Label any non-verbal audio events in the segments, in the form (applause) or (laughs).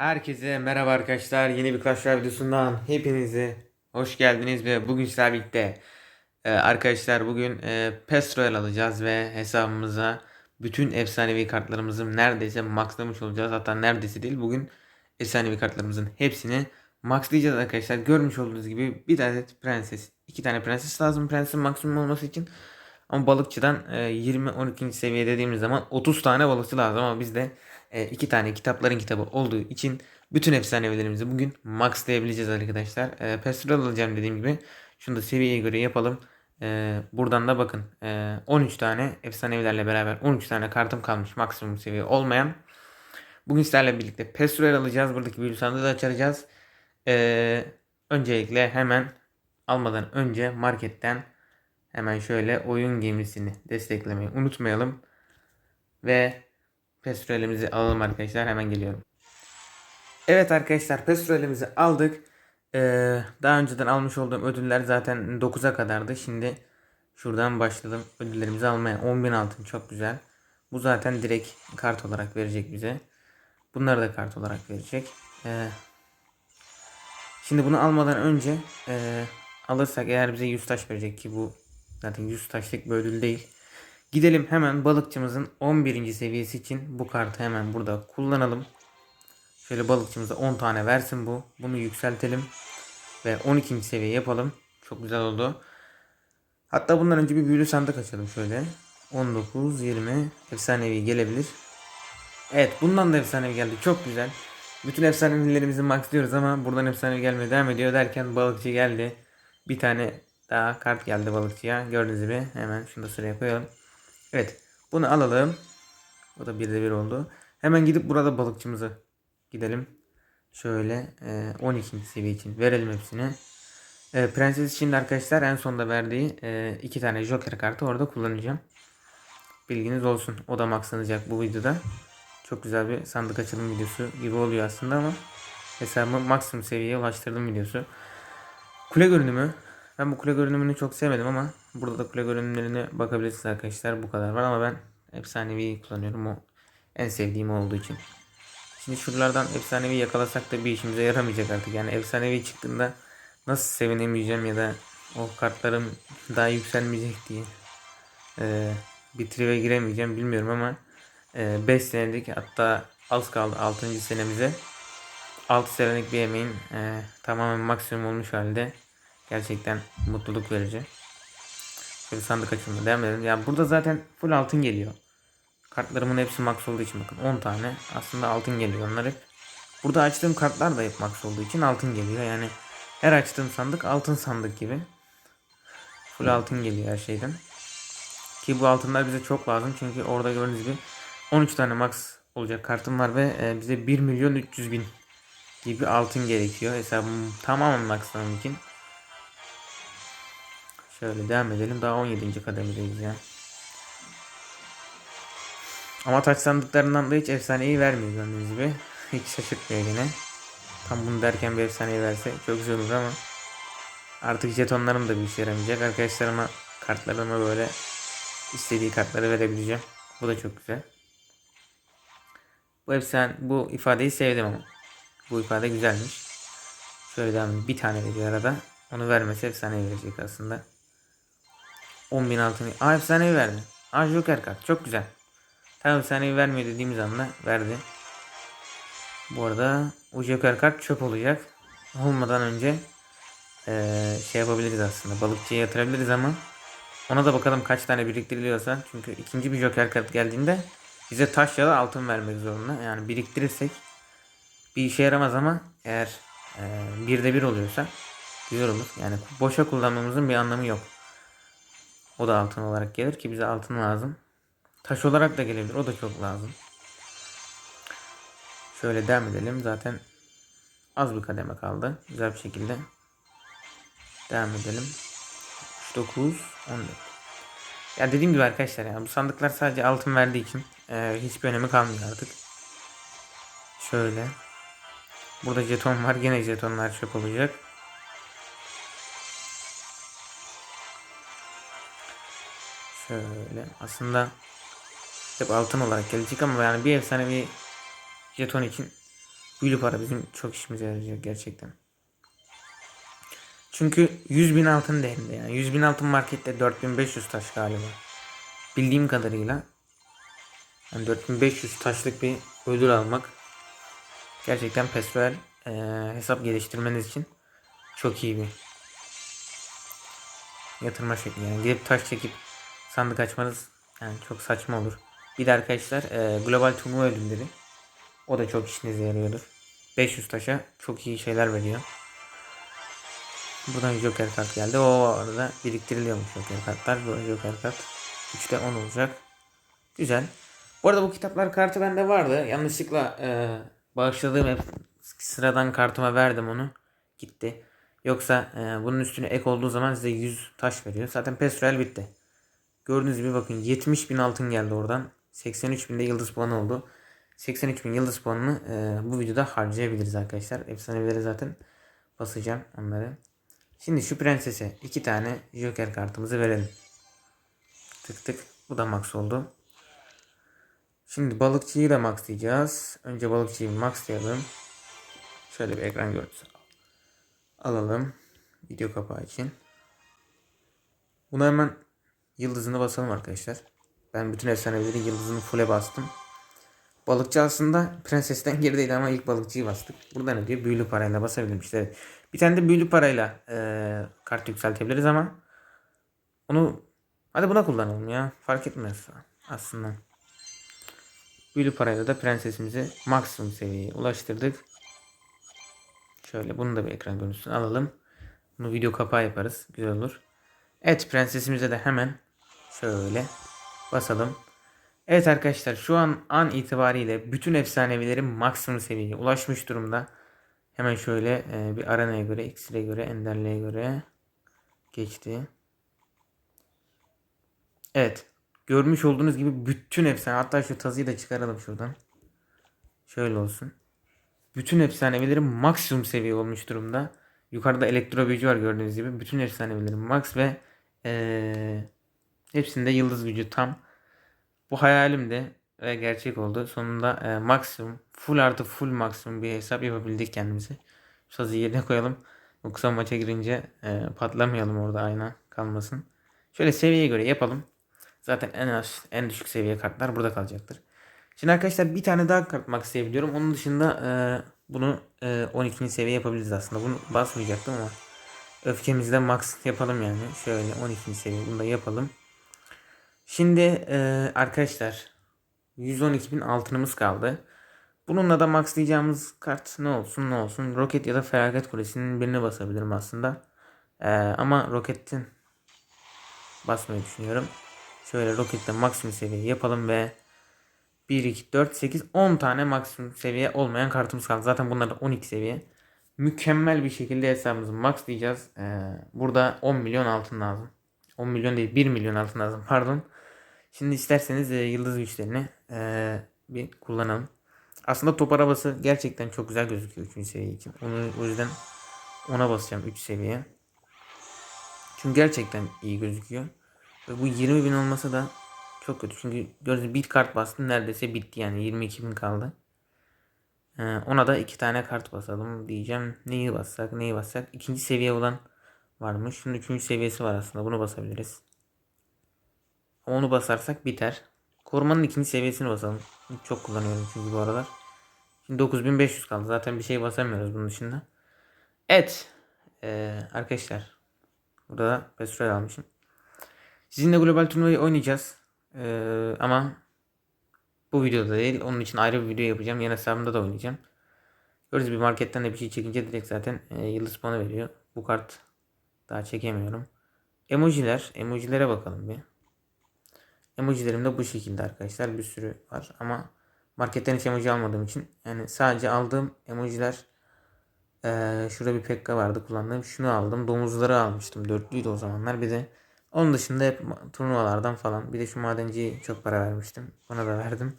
Herkese merhaba arkadaşlar. Yeni bir Clash Royale videosundan hepinize hoş geldiniz ve bugün sizlerle birlikte e, arkadaşlar bugün e, PES Royale alacağız ve hesabımıza bütün efsanevi kartlarımızı neredeyse maxlamış olacağız. Hatta neredeyse değil bugün efsanevi kartlarımızın hepsini maxlayacağız arkadaşlar. Görmüş olduğunuz gibi bir adet prenses, iki tane prenses lazım prensesin maksimum olması için. Ama balıkçıdan e, 20-12. seviye dediğimiz zaman 30 tane balıkçı lazım ama bizde e, iki tane kitapların kitabı olduğu için bütün efsanevilerimizi bugün maxlayabileceğiz arkadaşlar. E, Pastoral alacağım dediğim gibi. Şunu da seviyeye göre yapalım. E, buradan da bakın e, 13 tane efsanevilerle beraber 13 tane kartım kalmış maksimum seviye olmayan. Bugün sizlerle birlikte Pastoral alacağız. Buradaki büyülü sandığı da açacağız. E, öncelikle hemen almadan önce marketten hemen şöyle oyun gemisini desteklemeyi unutmayalım. Ve Pestrolemizi alalım arkadaşlar. Hemen geliyorum. Evet arkadaşlar pestrolemizi aldık. Ee, daha önceden almış olduğum ödüller zaten 9'a kadardı. Şimdi şuradan başladım ödüllerimizi almaya. 10.000 altın çok güzel. Bu zaten direkt kart olarak verecek bize. Bunları da kart olarak verecek. Ee, şimdi bunu almadan önce e, alırsak eğer bize 100 taş verecek ki bu zaten 100 taşlık bir ödül değil. Gidelim hemen balıkçımızın 11. seviyesi için bu kartı hemen burada kullanalım. Şöyle balıkçımıza 10 tane versin bu. Bunu yükseltelim. Ve 12. seviye yapalım. Çok güzel oldu. Hatta bundan önce bir büyülü sandık açalım şöyle. 19, 20 efsanevi gelebilir. Evet bundan da efsanevi geldi. Çok güzel. Bütün efsanevilerimizi maxlıyoruz ama buradan efsanevi gelmeye devam ediyor derken balıkçı geldi. Bir tane daha kart geldi balıkçıya. Gördüğünüz gibi hemen şunu da sıraya koyalım. Evet. Bunu alalım. O da bir de bir oldu. Hemen gidip burada balıkçımızı gidelim. Şöyle e, 12. seviye için verelim hepsini. E, Prenses de arkadaşlar en sonda verdiği e, iki tane Joker kartı orada kullanacağım. Bilginiz olsun. O da maxlanacak bu videoda. Çok güzel bir sandık açılım videosu gibi oluyor aslında ama hesabımı maksimum seviyeye ulaştırdım videosu. Kule görünümü ben bu kule görünümünü çok sevmedim ama burada da kule görünümlerine bakabilirsiniz arkadaşlar. Bu kadar var ama ben efsanevi kullanıyorum. O en sevdiğim olduğu için. Şimdi şuralardan efsanevi yakalasak da bir işimize yaramayacak artık. Yani efsanevi çıktığında nasıl sevinemeyeceğim ya da o kartlarım daha yükselmeyecek diye e, bir tribe giremeyeceğim bilmiyorum ama 5 e, senelik hatta az kaldı 6. senemize 6 senelik bir emeğin e, tamamen maksimum olmuş halde Gerçekten mutluluk verici. Şöyle sandık açılımına devam edelim. Yani burada zaten full altın geliyor. Kartlarımın hepsi max olduğu için bakın 10 tane aslında altın geliyor onlar hep. Burada açtığım kartlar da hep max olduğu için altın geliyor. Yani her açtığım sandık altın sandık gibi. Full altın geliyor her şeyden. Ki bu altınlar bize çok lazım. Çünkü orada gördüğünüz gibi 13 tane max olacak kartım var ve e, bize 1 milyon 300 bin gibi altın gerekiyor. Hesabım tamamen maxlamam için. Şöyle devam edelim. Daha 17. kademedeyiz ya. Ama taç sandıklarından da hiç efsaneyi vermiyor gördüğünüz gibi. (laughs) Hiç şaşırtmıyor yine. Tam bunu derken bir efsaneyi verse çok güzel olur ama artık jetonlarım da bir işe yaramayacak. Arkadaşlarıma kartlarıma böyle istediği kartları verebileceğim. Bu da çok güzel. Bu efsane bu ifadeyi sevdim ama. Bu ifade güzelmiş. Şöyle devam edelim. Bir tane veriyor arada. Onu vermesi efsane verecek aslında. 10.000 altın. Aa efsanevi verdi. Aa Joker kart. Çok güzel. Tam efsanevi vermiyor dediğimiz anda verdi. Bu arada o Joker kart çöp olacak. Olmadan önce ee, şey yapabiliriz aslında. Balıkçıya yatırabiliriz ama ona da bakalım kaç tane biriktiriliyorsa. Çünkü ikinci bir Joker kart geldiğinde bize taş ya da altın vermek zorunda. Yani biriktirirsek bir işe yaramaz ama eğer e, bir de bir oluyorsa güzel olur. Yani boşa kullanmamızın bir anlamı yok. O da altın olarak gelir ki bize altın lazım. Taş olarak da gelebilir. O da çok lazım. Şöyle devam edelim. Zaten az bir kademe kaldı. Güzel bir şekilde devam edelim. 9, 14. Ya dediğim gibi arkadaşlar ya bu sandıklar sadece altın verdiği için e, hiçbir önemi kalmıyor artık. Şöyle. Burada jeton var. Gene jetonlar çöp olacak. Şöyle aslında hep altın olarak gelecek ama yani bir efsane bir jeton için Büyülü para bizim çok işimize yarayacak gerçekten. Çünkü 100 bin altın değerinde yani. 100 bin altın markette 4500 taş galiba. Bildiğim kadarıyla. Yani 4500 taşlık bir ödül almak gerçekten Pesroel eee, hesap geliştirmeniz için çok iyi bir yatırma şekli. Yani gidip taş çekip sandık açmanız yani çok saçma olur. Bir de arkadaşlar eee, global turnuva ödülleri o da çok işinize yarıyordur. 500 taşa çok iyi şeyler veriyor. Buradan Joker kart geldi. O arada biriktiriliyormuş Joker kartlar. Böyle Joker kart 3'te 10 olacak. Güzel. Bu arada bu kitaplar kartı bende vardı. Yanlışlıkla e, bağışladığım hep sıradan kartıma verdim onu. Gitti. Yoksa e, bunun üstüne ek olduğu zaman size 100 taş veriyor. Zaten Pesrel bitti. Gördüğünüz gibi bakın 70 bin altın geldi oradan. 83 bin de yıldız puanı oldu. 83 bin yıldız puanını e, bu videoda harcayabiliriz arkadaşlar. Efsaneleri zaten basacağım onları. Şimdi şu prensese iki tane joker kartımızı verelim. Tık tık. Bu da max oldu. Şimdi balıkçıyı da maxlayacağız. Önce balıkçıyı maxlayalım. Şöyle bir ekran görüntüsü alalım. Video kapağı için. Buna hemen yıldızını basalım arkadaşlar. Ben bütün efsanelerin yıldızını full'e bastım. Balıkçı aslında prensesten gerideydi ama ilk balıkçıyı bastık. Burada ne diyor? Büyülü parayla basabilirim işte. Evet. Bir tane de büyülü parayla e, kart yükseltebiliriz ama onu hadi buna kullanalım ya. Fark etmez aslında. Büyülü parayla da prensesimizi maksimum seviyeye ulaştırdık. Şöyle bunu da bir ekran görüntüsünü alalım. Bunu video kapağı yaparız. Güzel olur. Evet prensesimize de hemen şöyle basalım. Evet arkadaşlar şu an an itibariyle bütün efsanevilerim maksimum seviyeye ulaşmış durumda. Hemen şöyle e, bir aranaya göre, iksire göre, enderliğe göre geçti. Evet. Görmüş olduğunuz gibi bütün efsane hatta şu tazıyı da çıkaralım şuradan. Şöyle olsun. Bütün efsanevilerim maksimum seviye olmuş durumda. Yukarıda elektro büyücü var gördüğünüz gibi. Bütün efsanevilerim max ve ee, hepsinde yıldız gücü tam. Bu hayalim de ve gerçek oldu. Sonunda e, maksimum, full artı full maksimum bir hesap yapabildik kendimize. Sazı yerine koyalım. Yoksa maça girince e, patlamayalım orada ayna kalmasın. Şöyle seviyeye göre yapalım. Zaten en az en düşük seviye kartlar burada kalacaktır. Şimdi arkadaşlar bir tane daha kart maxlayabiliyorum. Onun dışında e, bunu e, 12. seviye yapabiliriz aslında. Bunu basmayacaktım ama öfkemizde max yapalım yani. Şöyle 12. seviye bunu da yapalım. Şimdi e, arkadaşlar 112 bin altınımız kaldı. Bununla da maxlayacağımız kart ne olsun ne olsun. Roket ya da felaket kulesinin birini basabilirim aslında. E, ama roketin basmayı düşünüyorum. Şöyle rokette maksimum seviye yapalım ve 1, 2, 4, 8, 10 tane maksimum seviye olmayan kartımız kaldı. Zaten bunlar da 12 seviye. Mükemmel bir şekilde hesabımızı maxlayacağız. Ee, burada 10 milyon altın lazım. 10 milyon değil 1 milyon altın lazım pardon. Şimdi isterseniz e, yıldız güçlerini e, bir kullanalım. Aslında top arabası gerçekten çok güzel gözüküyor 3. seviye için. Onu, o yüzden ona basacağım 3 seviye. Çünkü gerçekten iyi gözüküyor. Ve bu 20 bin olması da çok kötü. Çünkü gördüğünüz bir kart bastım neredeyse bitti yani 22 bin kaldı. Ee, ona da iki tane kart basalım diyeceğim. Neyi bassak neyi bassak. İkinci seviye olan varmış. Şunun üçüncü seviyesi var aslında bunu basabiliriz. Onu basarsak biter. Korumanın ikinci seviyesini basalım. Çok kullanıyorum çünkü bu aralar. Şimdi 9500 kaldı. Zaten bir şey basamıyoruz bunun dışında. Evet. Ee, arkadaşlar. Burada da petrol almışım. Sizinle global turnuvayı oynayacağız. Ee, ama bu videoda değil. Onun için ayrı bir video yapacağım. Yan hesabımda da oynayacağım. Gördüğünüz bir marketten de bir şey çekince direkt zaten e, yıldız puanı veriyor. Bu kart daha çekemiyorum. Emojiler. Emojilere bakalım bir. Emojilerim de bu şekilde arkadaşlar. Bir sürü var ama marketten hiç emoji almadığım için yani sadece aldığım emojiler ee, şurada bir pekka vardı kullandığım. Şunu aldım. Domuzları almıştım. Dörtlüydü o zamanlar. Bir de onun dışında hep turnuvalardan falan. Bir de şu madenciye çok para vermiştim. Ona da verdim.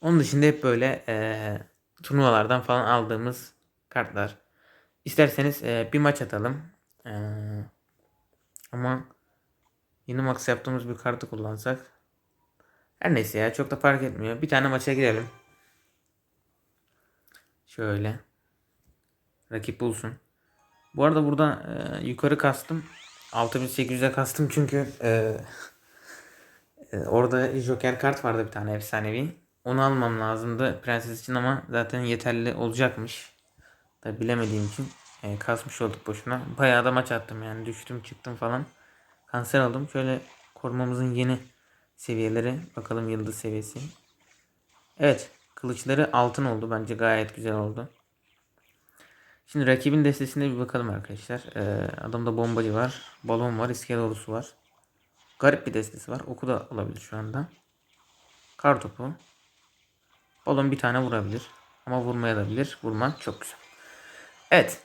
Onun dışında hep böyle e, turnuvalardan falan aldığımız kartlar. İsterseniz e, bir maç atalım. E, ama yeni max yaptığımız bir kartı kullansak. Her neyse ya çok da fark etmiyor. Bir tane maça girelim. Şöyle. Rakip bulsun. Bu arada burada e, yukarı kastım. 6800'e kastım çünkü e, e, orada Joker kart vardı bir tane efsanevi. Onu almam lazımdı prenses için ama zaten yeterli olacakmış. Da bilemediğim için e, kasmış olduk boşuna. Bayağı da maç attım yani düştüm çıktım falan. Kanser oldum. Şöyle korumamızın yeni seviyeleri. Bakalım yıldız seviyesi. Evet. Kılıçları altın oldu. Bence gayet güzel oldu. Şimdi rakibin destesine bir bakalım arkadaşlar. Ee, adamda bombacı var. Balon var. İskeletor'usu var. Garip bir destesi var. Oku da olabilir şu anda. Kar topu. Balon bir tane vurabilir. Ama vurmaya da bilir. Vurmak çok güzel. Evet.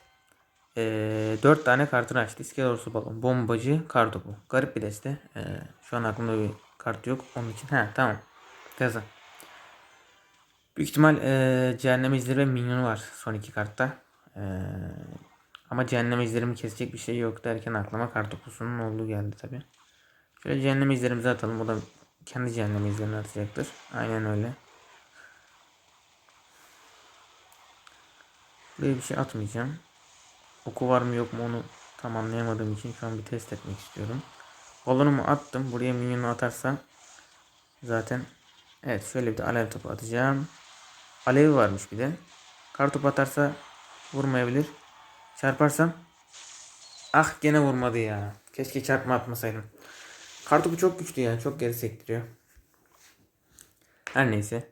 Ee, 4 tane kartını açtı. İskeletor'usu balon. Bombacı. Kar topu. Garip bir deste. Ee, şu an aklımda bir kart yok. Onun için. Ha tamam. Gaza. Büyük ihtimal e, cehennem izleri ve minyonu var son iki kartta. E, ama cehennem izlerimi kesecek bir şey yok derken aklıma kartopusunun olduğu geldi tabi. Şöyle cehennem izlerimizi atalım. O da kendi cehennem izlerini atacaktır. Aynen öyle. Buraya bir şey atmayacağım. Oku var mı yok mu onu tam anlayamadığım için şu an bir test etmek istiyorum. Balonumu attım. Buraya minyonu atarsam zaten evet şöyle bir de alev topu atacağım. Alevi varmış bir de. Kartopu atarsa vurmayabilir. Çarparsam ah gene vurmadı ya. Keşke çarpma atmasaydım. Kartopu çok güçlü ya. Çok geri sektiriyor. Her neyse.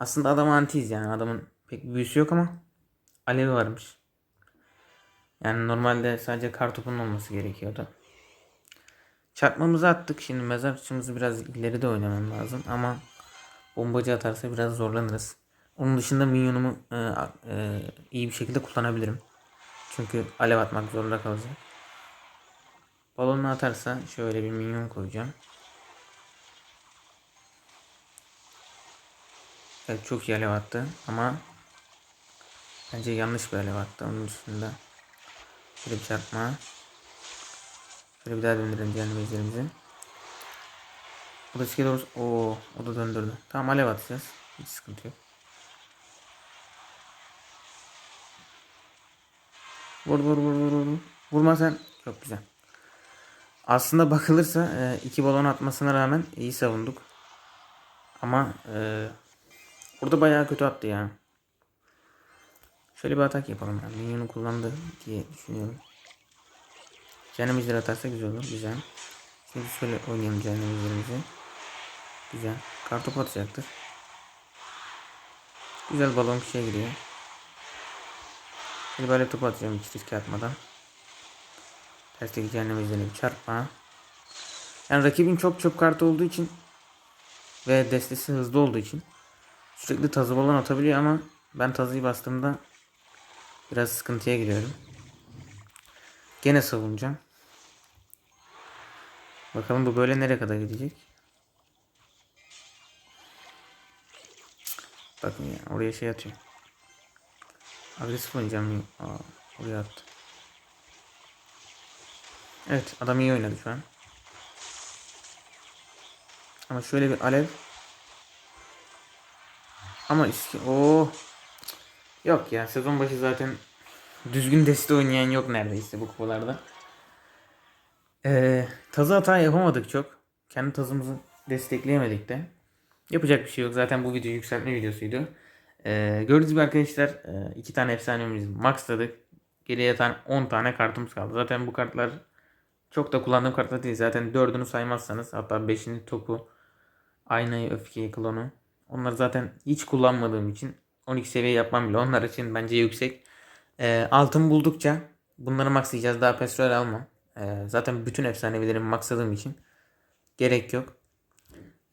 Aslında adam antiyiz yani. Adamın pek bir büyüsü yok ama alevi varmış. Yani normalde sadece kartopunun olması gerekiyordu. Çarpmamızı attık. Şimdi mezarçımızı biraz ileride oynamam lazım ama bombacı atarsa biraz zorlanırız. Onun dışında minyonumu e, e, iyi bir şekilde kullanabilirim. Çünkü alev atmak zorunda kalacak. Balonu atarsa şöyle bir minyon koyacağım. Evet çok iyi alev attı ama bence yanlış bir alev attı. Onun dışında şöyle bir çarpma. Şöyle bir daha döndürelim diğer bezlerimizi. O da çıkıyor doğrusu. Oo, o da döndürdü. Tamam alev atacağız. Hiç sıkıntı yok. Vur vur vur vur vur. Vurma sen. Çok güzel. Aslında bakılırsa e, iki balon atmasına rağmen iyi savunduk. Ama e, burada bayağı kötü attı ya. Şöyle bir atak yapalım. Yani minyonu kullandı diye düşünüyorum. Ejderi atarsa güzel olur. Güzel. Şimdi şöyle oynayalım ejderimizi. Güzel. Kartopu atacaktır. Güzel balon bir şey giriyor. Şimdi böyle top atacağım hiç riske atmadan. Tersteki cehennem ejderini çarpma. Yani rakibin çok çok kartı olduğu için ve destesi hızlı olduğu için sürekli tazı balon atabiliyor ama ben tazıyı bastığımda biraz sıkıntıya giriyorum. Gene savunacağım. Bakalım bu böyle nereye kadar gidecek. Bakın ya oraya şey atıyor. Agresif oynayacağım. Aa, oraya attı. Evet adam iyi oynadı şu an. Ama şöyle bir alev. Ama iski... Oo. Yok ya sezon başı zaten düzgün deste oynayan yok neredeyse bu kupalarda. Ee, tazı hata yapamadık çok. Kendi tazımızı destekleyemedik de. Yapacak bir şey yok. Zaten bu video yükseltme videosuydu. Ee, gördüğünüz gibi arkadaşlar e, iki tane efsanemizi maxladık. Geriye yatan 10 tane kartımız kaldı. Zaten bu kartlar çok da kullandığım kartlar değil. Zaten 4'ünü saymazsanız hatta 5'ini topu, aynayı, öfkeyi, klonu. Onları zaten hiç kullanmadığım için 12 seviye yapmam bile onlar için bence yüksek. Ee, altın buldukça bunları maxlayacağız. Daha petrol almam. Ee, zaten bütün efsanevilerimi maxladığım için gerek yok.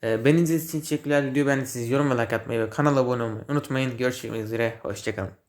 Ee, beni izlediğiniz için teşekkürler. Video beğendiyseniz yorum ve like atmayı ve kanala abone olmayı unutmayın. Görüşmek üzere. Hoşçakalın.